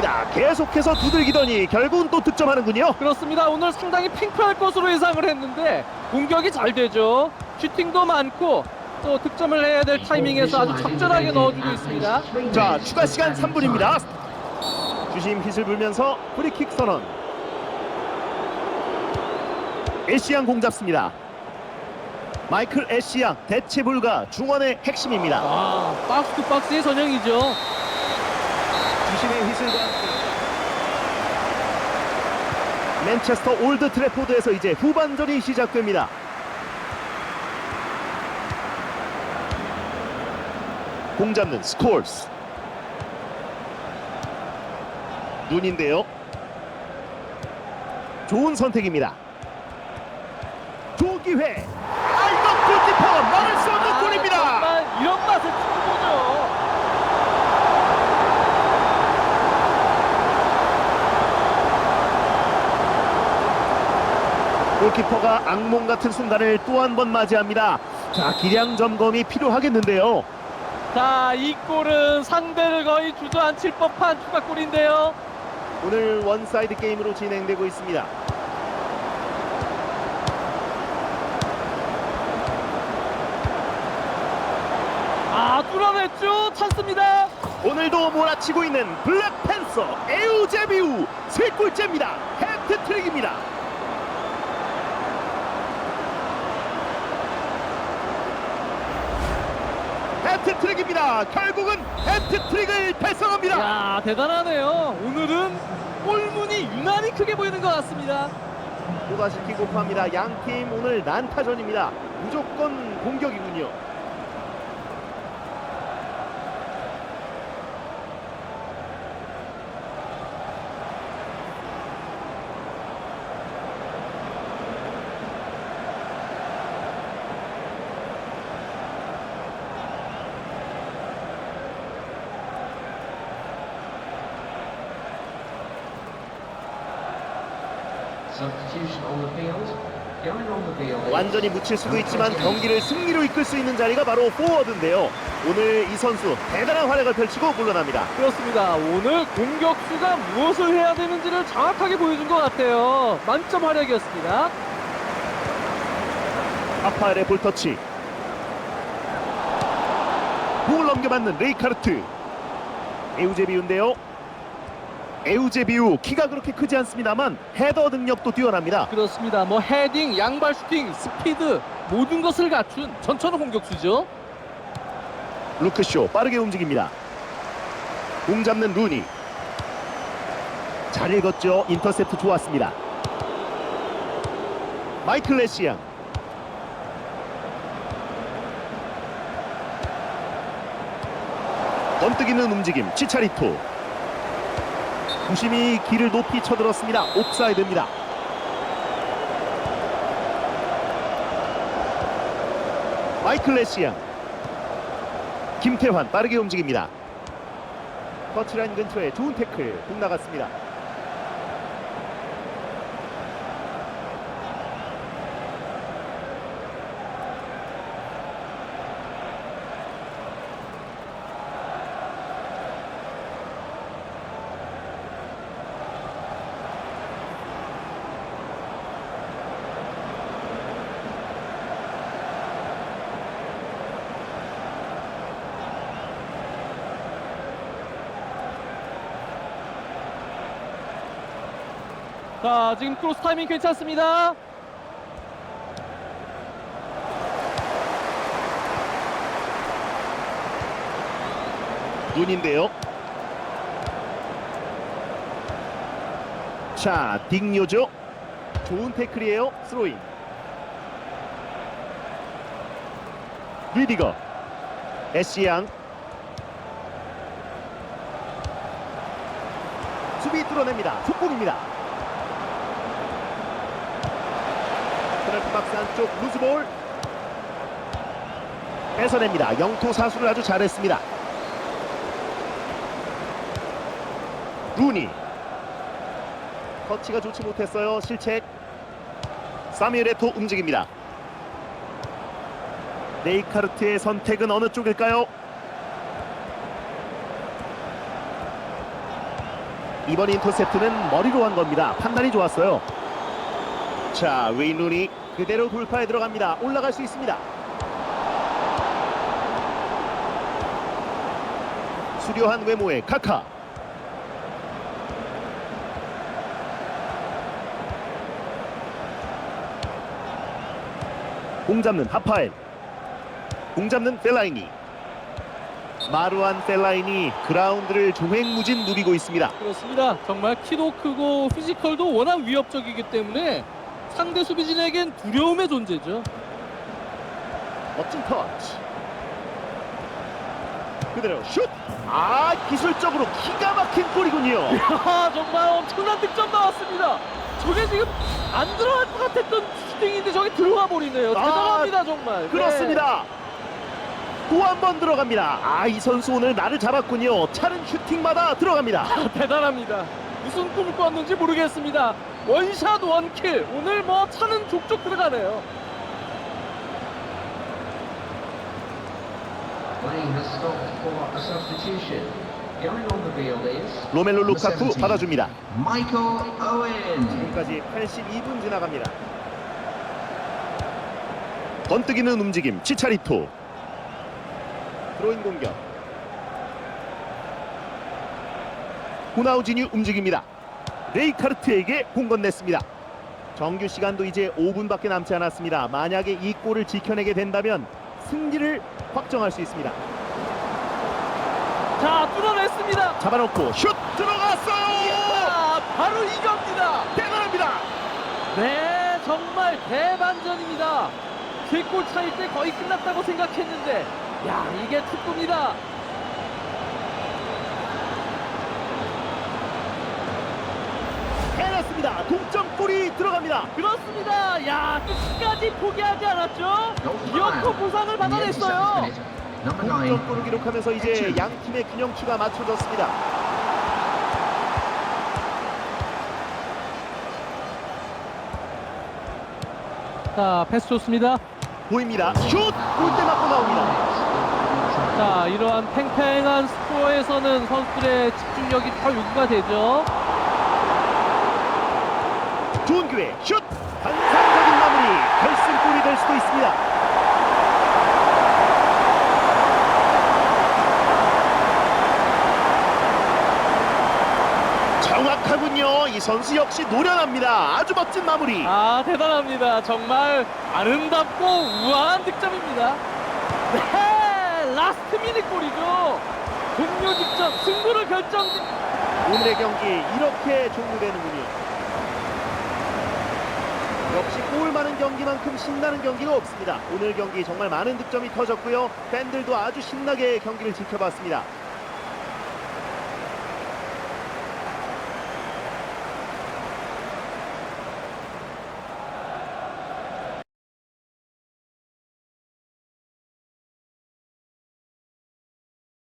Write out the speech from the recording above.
있습니다. 계속해서 두들기더니 결국은 또 득점하는군요. 그렇습니다. 오늘 상당히 팽팽할 것으로 예상을 했는데 공격이 잘 되죠. 슈팅도 많고 또 득점을 해야 될 타이밍에서 아주 적절하게 넣어주고 있습니다. 자, 추가 시간 3분입니다. 주심 휘슬 불면서 프리킥 선언. 애쉬양 공 잡습니다. 마이클 애쉬양 대체 불가 중원의 핵심입니다. 아, 박스 투 박스의 전형이죠. 주심의 함께 맨체스터 올드 트래포드에서 이제 후반전이 시작됩니다. 공 잡는 스콜스 눈인데요. 좋은 선택입니다. 조기회 알던 골키퍼 막을 수 없는 아, 골입니다. 정말 이런 맛을 처음 보죠. 골키퍼가 악몽 같은 순간을 또 한 번 맞이합니다. 자, 기량 점검이 필요하겠는데요. 자, 이 골은 상대를 거의 주저앉힐 법한 추가골인데요. 오늘 원사이드 게임으로 진행되고 있습니다. 아, 뚫어냈죠. 찬스입니다. 오늘도 몰아치고 있는 블랙팬서 에우제비우 세 골째입니다. 해트트릭입니다. 해트트릭입니다. 결국은 해트트릭을 달성합니다. 야, 대단하네요. 오늘은 골문이 유난히 크게 보이는 것 같습니다. 또다시 킥오프합니다. 양팀 오늘 난타전입니다. 무조건 공격이군요. 완전히 묻힐 수도 있지만 경기를 승리로 이끌 수 있는 자리가 바로 포워드인데요. 오늘 이 선수 대단한 활약을 펼치고 물러납니다. 그렇습니다. 오늘 공격수가 무엇을 해야 되는지를 정확하게 보여준 것 같아요. 만점 활약이었습니다. 아파엘의 볼터치. 공을 넘겨받는 레이카르트. 에우제비우인데요. 에우제비우 키가 그렇게 크지 않습니다만 헤더 능력도 뛰어납니다. 그렇습니다. 뭐 헤딩, 양발 슈팅, 스피드 모든 것을 갖춘 전천후 공격수죠. 루크쇼 빠르게 움직입니다. 공 잡는 루니. 잘 읽었죠. 인터셉트 좋았습니다. 마이클 레시앙. 번뜩이는 움직임. 치차리토. 부심이 길을 높이 쳐들었습니다. 옵사이드입니다. 마이클 레시앙. 김태환 빠르게 움직입니다. 터치라인 근처에 좋은 태클 공 나갔습니다. 자, 지금 크로스 타이밍 괜찮습니다. 눈인데요. 자, 딩요죠. 좋은 태클이에요. 스로잉. 리디거. 에시양. 수비 뚫어냅니다. 속공입니다. 페널티 박스 안쪽 루즈볼. 뺏어냅니다. 영토 사수를 아주 잘했습니다. 루니 터치가 좋지 못했어요 실책 사미엘 에토 움직입니다 네이카르트의 선택은 어느 쪽일까요 이번 인터셉트는 머리로 한 겁니다. 판단이 좋았어요. 자, 웨인 루니 그대로 돌파에 들어갑니다. 올라갈 수 있습니다. 수려한 외모의 카카. 공 잡는 하파엘. 공 잡는 펠라이니. 마루안 펠라인이 그라운드를 종횡무진 누비고 있습니다. 그렇습니다. 정말 키도 크고 피지컬도 워낙 위협적이기 때문에 상대 수비진에겐 두려움의 존재죠. 멋진 터치. 그대로 슛. 아 기술적으로 기가 막힌 골이군요. 아 정말 엄청난 득점 나왔습니다. 저게 지금 안 들어갈 것 같았던 슈팅인데 저게 들어가 버리네요. 아, 대단합니다 정말. 네. 그렇습니다. 또한 번 들어갑니다. 아 이 선수 오늘 나를 잡았군요. 차는 슈팅마다 들어갑니다. 네, 대단합니다. 무슨 꿈을 꿨는지 모르겠습니다. 원샷 원킬. 오늘 뭐 차는 족족 들어가네요. 로멜로 루카쿠 17, 받아줍니다. 지금까지 82분 지나갑니다. 번뜩이는 움직임 치차리토 드로인 공격 호나우지뉴 움직입니다. 레이카르트에게 공 건넸습니다. 정규 시간도 이제 5분밖에 남지 않았습니다. 만약에 이 골을 지켜내게 된다면 승리를 확정할 수 있습니다. 자 뚫어냈습니다. 잡아놓고 슛 들어갔어요. 아, 바로 이겁니다. 대단합니다. 네, 정말 대반전입니다. 세 골 차일 때 거의 끝났다고 생각했는데, 야, 이게 축구입니다. 해냈습니다. 동점골이 들어갑니다. 그렇습니다. 야, 끝까지 포기하지 않았죠? 이어코 보상을 받아냈어요. 동점골을 기록하면서 이제 양 팀의 균형추가 맞춰졌습니다. 자, 패스 좋습니다. 보입니다. 슛! 골대 맞고 나옵니다. 자, 이러한 팽팽한 스코어에서는 선수들의 집중력이 더 요구가 되죠. 좋은 기회. 슛! 환상적인 마무리. 결승골이 될 수도 있습니다. 정확하군요. 이 선수 역시 노련합니다. 아주 멋진 마무리. 아, 대단합니다. 정말 아름답고 우아한 득점입니다. 네, 라스트 미닛 골이죠. 종료 직전 승부를 결정. 오늘의 경기 이렇게 종료되는군요. 역시 골 많은 경기만큼 신나는 경기가 없습니다. 오늘 경기 정말 많은 득점이 터졌고요. 팬들도 아주 신나게 경기를 지켜봤습니다.